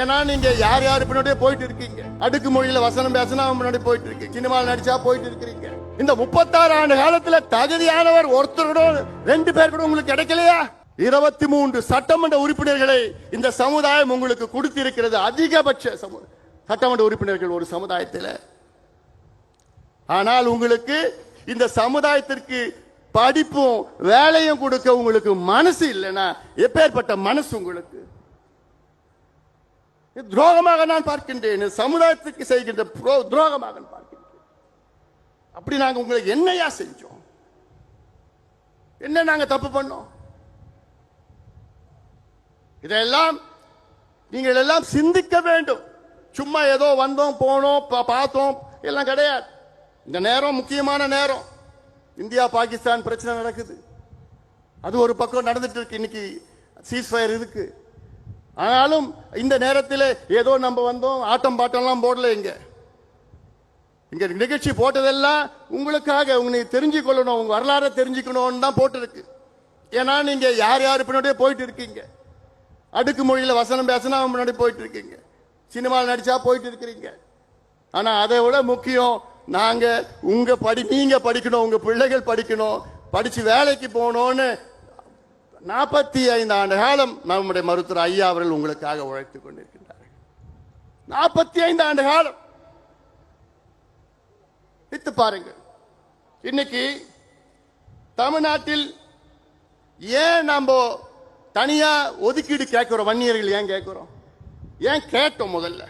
ஏன்னா நீங்க யார் யார் பின்னாடியே போயிட்டு இருக்கீங்க? அடுக்கு மொழியில வசனம் பேசினா அவன் முன்னாடி போயிட்டு இருக்கீங்க சினிமாவில் நடிச்சா போயிட்டு இருக்கிறீங்க. இந்த முப்பத்தாறு ஆண்டு காலத்துல தகுதியானவர் ஒருத்தர் கூட ரெண்டு பேர் கூட உங்களுக்கு கிடைக்கலையா? இருபத்தி மூன்று சட்டமன்ற உறுப்பினர்களை இந்த சமுதாயம் உங்களுக்கு கொடுத்திருக்கிறது அதிகபட்ச சட்டமன்ற உறுப்பினர்கள் ஒரு சமுதாயத்தில். ஆனால் உங்களுக்கு இந்த சமுதாயத்திற்கு படிப்பும் வேலையும் கொடுக்க உங்களுக்கு மனசு இல்லைன்னா எப்பேற்பட்ட மனசு உங்களுக்கு? துரோகமாக நான் பார்க்கின்றேன் சமுதாயத்துக்கு செய்கின்ற துரோகமாக நான் பார்க்கின்றேன். அப்படி நாங்கள் உங்களுக்கு என்னையா செஞ்சோம்? என்ன நாங்கள் தப்பு பண்ணோம்? இதெல்லாம் நீங்கள் எல்லாம் சிந்திக்க வேண்டும். சும்மா ஏதோ வந்தோம் போனோம் பார்த்தோம் எல்லாம் கிடையாது. இந்த நேரம் முக்கியமான நேரம். இந்தியா பாகிஸ்தான் பிரச்சனை நடக்குது. அது ஒரு பக்கம் நடந்துட்டு இருக்கு. இன்னைக்கு சீஸ்ஃபயர் இருக்குது ஆனாலும் இந்த நேரத்தில் ஏதோ நம்ம வந்தோம் ஆட்டம் பாட்டம்லாம் போடல இங்க. இங்க நிகழ்ச்சி போட்டதெல்லாம் உங்களுக்காக உங்களை தெரிஞ்சு கொள்ளணும் உங்க வரலாறை தெரிஞ்சுக்கணும்னு தான் போட்டிருக்கு. ஏன்னா நீங்க யார் யார் பின்னாடியே போயிட்டு இருக்கீங்க. அடுக்கு மொழியில வசனம் பேசினா அவன் முன்னாடி போயிட்டு இருக்கீங்க. சினிமாவில் நடிச்சா போயிட்டு இருக்கிறீங்க. ஆனா அதை விட முக்கியம் நாங்க உங்க படி நீங்க படிக்கணும் உங்க பிள்ளைகள் படிக்கணும் படிச்சு வேலைக்கு போகணும்னு நாற்பத்தி ஐந்து ஆண்டு காலம் நம்முடைய மருத்துவர் ஐயா அவர்கள் உங்களுக்காக உழைத்துக் கொண்டிருக்கின்றார்கள். நாற்பத்தி ஐந்து ஆண்டு காலம். வித்து பாருங்கள். இன்னைக்கு தமிழ்நாட்டில் ஏன் நம்ம தனியா ஒதுக்கீடு கேட்கிறோம்? வன்னியர்கள் ஏன் கேட்கிறோம்? ஏன் கேட்டோம் முதல்ல?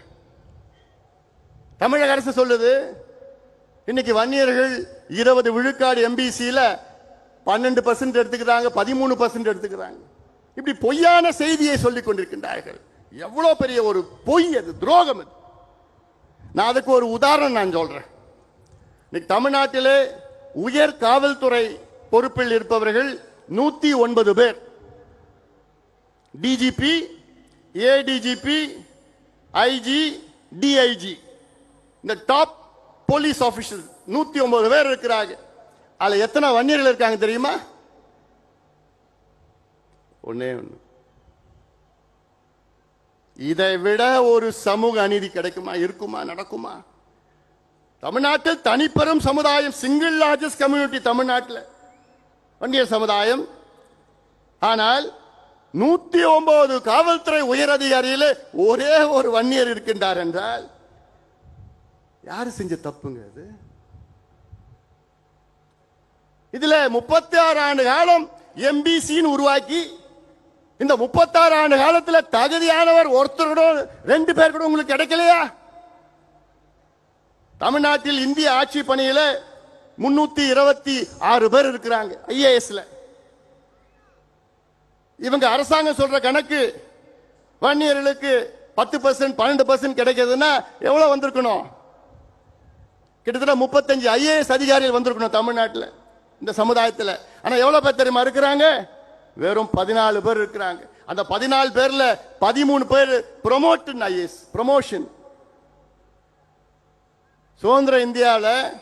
தமிழக அரசு சொல்லுது இன்னைக்கு வன்னியர்கள் இருபது விழுக்காடு எம்பிசியில பன்னெண்டு பர்சன்ட் எடுத்துக்கிறாங்க பதிமூணு பர்சன்ட் எடுத்துக்கிறாங்க. இப்படி பொய்யான செய்தியை சொல்லிக் கொண்டிருக்கின்றார்கள். எவ்வளோ பெரிய ஒரு பொய் அது துரோகம் அது. நான் அதுக்கு ஒரு உதாரணம் நான் சொல்கிறேன் இன்னைக்கு தமிழ்நாட்டிலே உயர் காவல்துறை பொறுப்பில் இருப்பவர்கள் நூற்றி ஒன்பது பேர். டிஜிபி ஏடிஜிபி ஐஜி டிஐஜி இந்த டாப் போலீஸ் ஆஃபீஸர் நூற்றி ஒன்பது பேர் இருக்கிறாங்க. அதில் எத்தனை வன்னியர்கள் இருக்காங்க தெரியுமா? ஒன்னே ஒண்ணு. இதை விட ஒரு சமூக அநீதி கிடைக்குமா? இருக்குமா? நடக்குமா? தமிழ்நாட்டில் தனிப்பெரும் சமுதாயம் சிங்கிள் லார்ஜஸ்ட் கம்யூனிட்டி தமிழ்நாட்டில். வன்னியர் சமுதாயம். ஆனால் நூத்தி ஒன்பது காவல்துறை உயர் அதிகாரியில ஒரே ஒரு வன்னியர் இருக்கின்றார் என்றால் யாரு செஞ்ச தப்புங்க அது? இதுல முப்பத்தி ஆறு ஆண்டு காலம் எம்பிசின்னு உருவாக்கி இந்த முப்பத்தாறு ஆண்டு காலத்துல தகுதியானவர் ஒருத்தர் கூட ரெண்டு பேர் கூட உங்களுக்கு கிடைக்கலையா? தமிழ்நாட்டில் இந்திய ஆட்சி பணியில முன்னூத்தி இருபத்தி ஆறு பேர் இருக்கிறாங்க ஐஏஎஸ்ல. இவங்க அரசாங்கம் சொல்ற கணக்கு வன்னியர்களுக்கு பத்து பர்சன்ட் பன்னெண்டு பர்சன்ட் கிடைக்கிறதுன்னா எவ்வளவு வந்திருக்கணும்? கிட்டத்தட்ட முப்பத்தஞ்சு ஐஏஎஸ் அதிகாரிகள் வந்திருக்கணும் தமிழ்நாட்டில். இந்த சமுதாயத்தில். ஆனா எவ்வளவு பேர் தெரியுமா இருக்கிறாங்க? வெறும் பதினாலு பேர் இருக்கிறாங்க. அந்த பதினாலு பேர்ல பதிமூணு பேர் ப்ரொமோஷன் ஐஎஸ் ப்ரொமோஷன் சுதந்திர இந்தியாவில்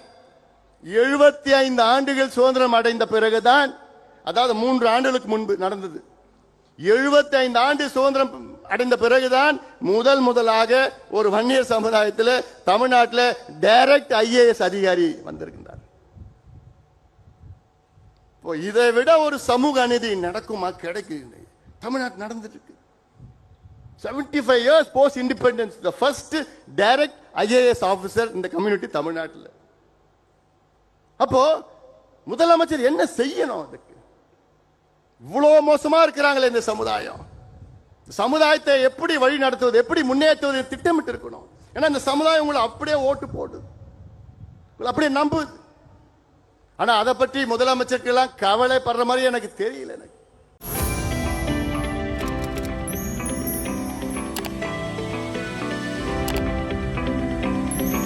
எழுபத்தி ஐந்து ஆண்டுகள் சுதந்திரம் அடைந்த பிறகுதான் அதாவது மூன்று ஆண்டுகளுக்கு முன்பு நடந்தது. எழுபத்தி ஐந்து ஆண்டு சுதந்திரம் அடைந்த பிறகுதான் முதல் முதலாக ஒரு வன்னியர் சமுதாயத்தில் தமிழ்நாட்டில் டைரக்ட் ஐஏஎஸ் அதிகாரி வந்திருக்கு. இப்போ இதை விட ஒரு சமூக அநீதி நடக்குமா? கிடைக்குது தமிழ்நாட்டு நடந்துட்டு இருக்கு 75 five years post independence the first direct IAS officer இந்த கம்யூனிட்டி தமிழ்நாட்டில் அப்போ முதலமைச்சர் என்ன செய்யணும் அதுக்கு? இவ்வளோ மோசமா இருக்கிறாங்களே இந்த சமுதாயம். சமுதாயத்தை எப்படி வழி நடத்துவது எப்படி முன்னேற்றுவது திட்டமிட்டு இருக்கணும் ஏன்னா இந்த சமுதாயம் உங்களை அப்படியே ஓட்டு போடுது. உங்களை அப்படியே நம்புது. ஆனா அதை பற்றி முதலமைச்சருக்கெல்லாம் கவலைப்படுற மாதிரி எனக்கு தெரியல எனக்கு.